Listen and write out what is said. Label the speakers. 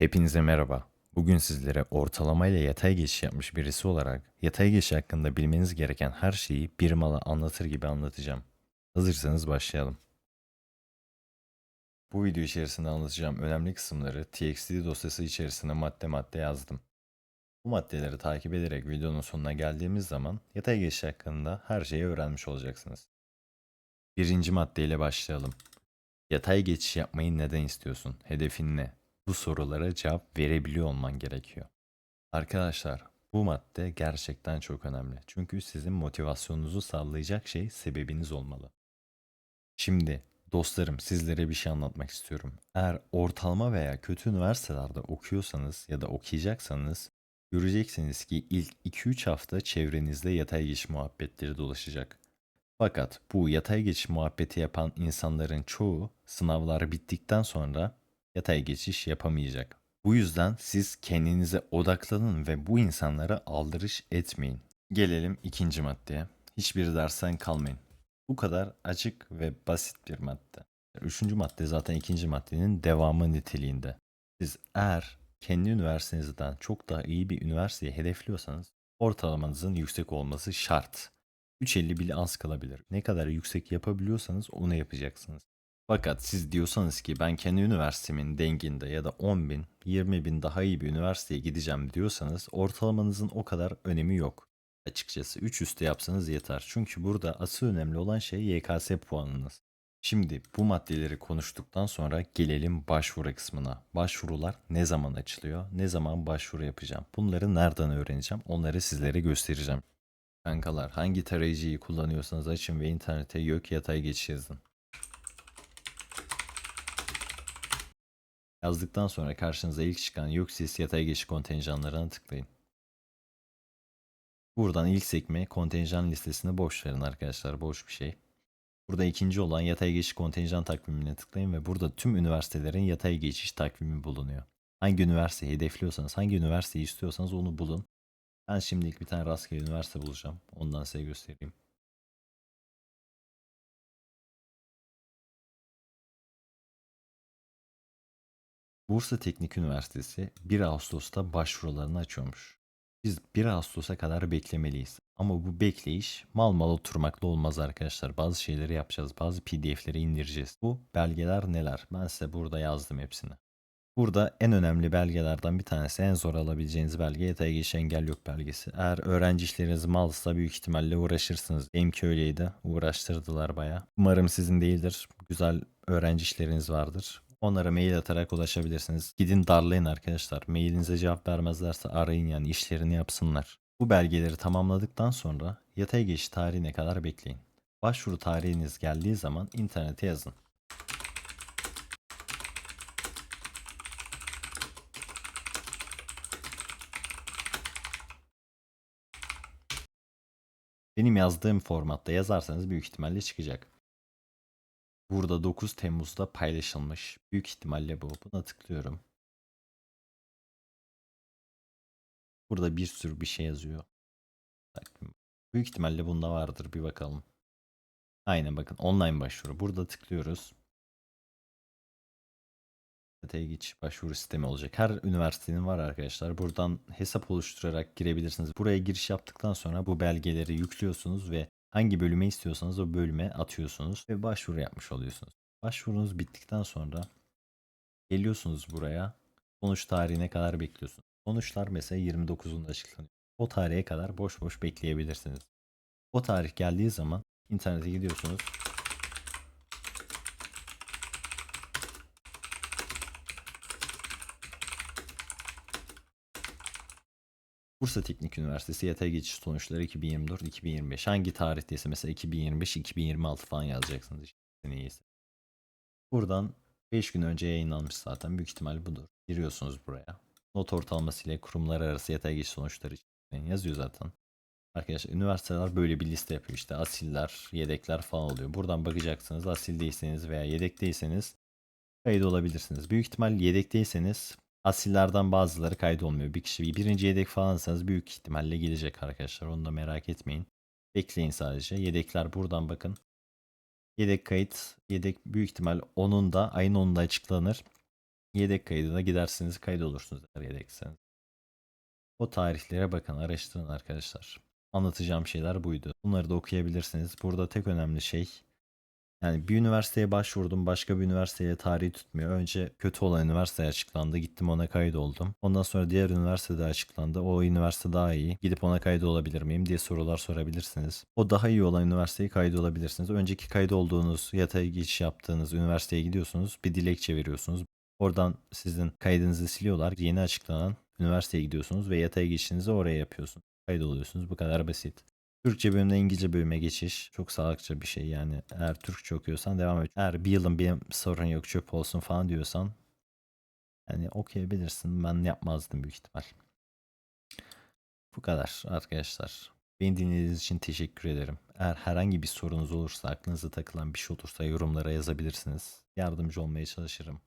Speaker 1: Hepinize merhaba. Bugün sizlere ortalama ile yatay geçiş yapmış birisi olarak yatay geçiş hakkında bilmeniz gereken her şeyi bir mala anlatır gibi anlatacağım. Hazırsanız başlayalım. Bu video içerisinde anlatacağım önemli kısımları TXT dosyası içerisinde madde madde yazdım. Bu maddeleri takip ederek videonun sonuna geldiğimiz zaman yatay geçiş hakkında her şeyi öğrenmiş olacaksınız. Birinci maddeyle başlayalım. Yatay geçiş yapmayı neden istiyorsun? Hedefin ne? Bu sorulara cevap verebiliyor olman gerekiyor. Arkadaşlar, bu madde gerçekten çok önemli. Çünkü sizin motivasyonunuzu sağlayacak şey sebebiniz olmalı. Şimdi dostlarım sizlere bir şey anlatmak istiyorum. Eğer ortalama veya kötü üniversitelerde okuyorsanız ya da okuyacaksanız göreceksiniz ki ilk 2-3 hafta çevrenizde yatay geçiş muhabbetleri dolaşacak. Fakat bu yatay geçiş muhabbeti yapan insanların çoğu sınavlar bittikten sonra yatay geçiş yapamayacak. Bu yüzden siz kendinize odaklanın ve bu insanlara aldırış etmeyin. Gelelim ikinci maddeye. Hiçbir dersten kalmayın. Bu kadar açık ve basit bir madde. Üçüncü madde zaten ikinci maddenin devamı niteliğinde. Siz eğer kendi üniversitenizden çok daha iyi bir üniversiteyi hedefliyorsanız ortalamanızın yüksek olması şart. 3.50 bile az kalabilir. Ne kadar yüksek yapabiliyorsanız onu yapacaksınız. Fakat siz diyorsanız ki ben kendi üniversitemin denginde ya da 10 bin, 20 bin daha iyi bir üniversiteye gideceğim diyorsanız ortalamanızın o kadar önemi yok. Açıkçası 3 üstü yapsanız yeter. Çünkü burada asıl önemli olan şey YKS puanınız. Şimdi bu maddeleri konuştuktan sonra gelelim başvuru kısmına. Başvurular ne zaman açılıyor? Ne zaman başvuru yapacağım? Bunları nereden öğreneceğim? Onları sizlere göstereceğim. Kankalar hangi tarayıcıyı kullanıyorsanız açın ve internete YÖK yatay geçiş. Yazdıktan sonra karşınıza ilk çıkan YÖKSİS yatay geçiş kontenjanlarına tıklayın. Buradan ilk sekme kontenjan listesini boş verin arkadaşlar boş bir şey. Burada ikinci olan yatay geçiş kontenjan takvimine tıklayın ve burada tüm üniversitelerin yatay geçiş takvimi bulunuyor. Hangi üniversiteyi hedefliyorsanız, hangi üniversiteyi istiyorsanız onu bulun. Ben şimdilik bir tane rastgele üniversite bulacağım. Ondan size göstereyim. Bursa Teknik Üniversitesi 1 Ağustos'ta başvurularını açıyormuş. Biz 1 Ağustos'a kadar beklemeliyiz. Ama bu bekleyiş mal mal oturmakla olmaz arkadaşlar. Bazı şeyleri yapacağız. Bazı pdf'leri indireceğiz. Bu belgeler neler? Ben size burada yazdım hepsini. Burada en önemli belgelerden bir tanesi en zor alabileceğiniz belge yatay geçiş engel yok belgesi. Eğer öğrenci işleriniz malsa büyük ihtimalle uğraşırsınız. Benimki öyleydi. Uğraştırdılar baya. Umarım sizin değildir. Güzel öğrenci işleriniz vardır. Onlara mail atarak ulaşabilirsiniz. Gidin darlayın arkadaşlar. Mailinize cevap vermezlerse arayın yani işlerini yapsınlar. Bu belgeleri tamamladıktan sonra yatay geçiş tarihine kadar bekleyin. Başvuru tarihiniz geldiği zaman internete yazın. Benim yazdığım formatta yazarsanız büyük ihtimalle çıkacak. Burada 9 Temmuz'da paylaşılmış. Büyük ihtimalle bu. Buna tıklıyorum. Burada bir sürü bir şey yazıyor. Büyük ihtimalle bunda vardır. Bir bakalım. Aynen bakın online başvuru. Burada tıklıyoruz. Siteye geçiş başvuru sistemi olacak. Her üniversitenin var arkadaşlar. Buradan hesap oluşturarak girebilirsiniz. Buraya giriş yaptıktan sonra bu belgeleri yüklüyorsunuz ve hangi bölüme istiyorsanız o bölüme atıyorsunuz ve başvuru yapmış oluyorsunuz. Başvurunuz bittikten sonra geliyorsunuz buraya. Sonuç tarihine kadar bekliyorsunuz. Sonuçlar mesela 29'unda açıklanıyor. O tarihe kadar boş boş bekleyebilirsiniz. O tarih geldiği zaman internete gidiyorsunuz. Bursa Teknik Üniversitesi yatay geçiş sonuçları 2024-2025. Hangi tarihteyse mesela 2025-2026 falan yazacaksınız işte seneyse. Buradan 5 gün önce yayınlanmış zaten. Büyük ihtimal budur. Giriyorsunuz buraya. Not ortalaması ile kurumlar arası yatay geçiş sonuçları yazıyor zaten. Arkadaşlar üniversiteler böyle bir liste yapıyor işte asiller, yedekler falan oluyor. Buradan bakacaksınız asil değilseniz veya yedek değilseniz kayıt olabilirsiniz. Büyük ihtimal yedekteyseniz asillerden bazıları kayıt olmuyor. Bir kişi birinci yedek falansanız büyük ihtimalle gelecek arkadaşlar. Onu da merak etmeyin. Bekleyin sadece. Yedekler buradan bakın. Yedek kayıt, yedek büyük ihtimal onun da ayın 10'unda açıklanır. Yedek kaydına gidersiniz kaydolursunuz eğer yedekseniz. O tarihlere bakın araştırın arkadaşlar. Anlatacağım şeyler buydu. Bunları da okuyabilirsiniz. Burada tek önemli şey yani bir üniversiteye başvurdum başka bir üniversiteye tarihi tutmuyor. Önce kötü olan üniversite açıklandı. Gittim ona kaydoldum. Ondan sonra diğer üniversitede açıklandı. O üniversite daha iyi. Gidip ona kaydolabilir miyim diye sorular sorabilirsiniz. O daha iyi olan üniversiteye kaydolabilirsiniz. Önceki kaydolduğunuz yatay geçiş yaptığınız üniversiteye gidiyorsunuz. Bir dilekçe veriyorsunuz. Oradan sizin kaydınızı siliyorlar. Yeni açıklanan üniversiteye gidiyorsunuz ve yatay geçişinizi oraya yapıyorsunuz. Kaydoluyorsunuz. Bu kadar basit. Türkçe bölümden İngilizce bölüme geçiş çok sağlıkça bir şey yani. Eğer Türkçe okuyorsan devam et. Eğer bir yılın benim sorun yok çöp olsun falan diyorsan yani okuyabilirsin. Ben yapmazdım büyük ihtimal. Bu kadar arkadaşlar. Beni dinlediğiniz için teşekkür ederim. Eğer herhangi bir sorunuz olursa, aklınıza takılan bir şey olursa yorumlara yazabilirsiniz. Yardımcı olmaya çalışırım.